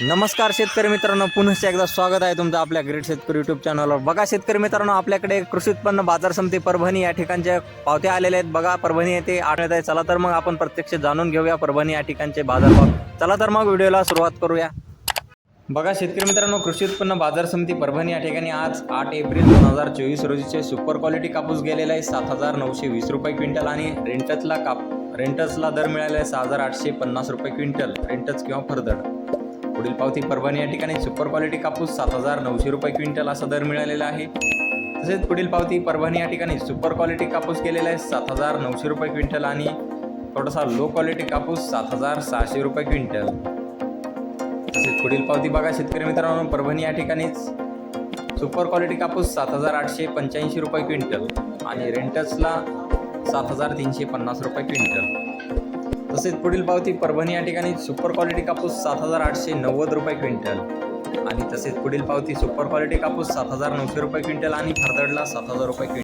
नमस्कार शेतकरी मित्रांनो पुन्हा एकदा स्वागत आहे तुमचं आपल्या ग्रेट शेतकरी युट्यूब चॅनलवर बघा शेतकरी मित्रांनो आपल्याकडे कृषी उत्पन्न बाजार समिती परभणी या ठिकाणच्या पावत्या आलेल्या आहेत. बघा परभणी येथे आढळत आहे चला तर मग आपण प्रत्यक्ष जाणून घेऊया परभणी या ठिकाणचे बाजारभाव. चला तर मग व्हिडिओला सुरुवात करूया. बघा शेतकरी मित्रांनो कृषी उत्पन्न बाजार समिती परभणी या ठिकाणी आज आठ एप्रिल दोन हजार चोवीस रोजीचे सुपर क्वालिटी कापूस गेलेला आहे. सात हजार नऊशे वीस रुपये क्विंटल आणि रेंटसला काप रेंटसला दर मिळाला आहे सहा हजार आठशे पन्नास रुपये क्विंटल. रेंटस किंवा फरदड. पुढील पावती परभणी या ठिकाणी सुपर क्वालिटी कापूस सात हजार नऊशे रुपये क्विंटल असा दर मिळालेला आहे. तसेच पुढील पावती परभणी या ठिकाणी सुपर क्वालिटी कापूस गेलेला आहे सात हजार नऊशे रुपये क्विंटल आणि थोडासा लो क्वालिटी कापूस सात हजार सहाशे रुपये क्विंटल. तसेच पुढील पावती बघा शेतकरी मित्रांनो परभणी या ठिकाणीच सुपर क्वालिटी कापूस सात हजार आठशे पंच्याऐंशी रुपये क्विंटल आणि रेंटसला सात हजार तीनशे पन्नास रुपये क्विंटल. तसेच पुढील पावती परभणी या ठिकाणी सुपर क्वालिटी कापूस सात हजार आठशे नव्वद रुपये क्विंटल. आणि तसेच पुढील पावती सुपर क्वालिटी कापूस सात हजार नऊशे रुपये क्विंटल आणि फरदडला सात हजार रुपये क्विंटल.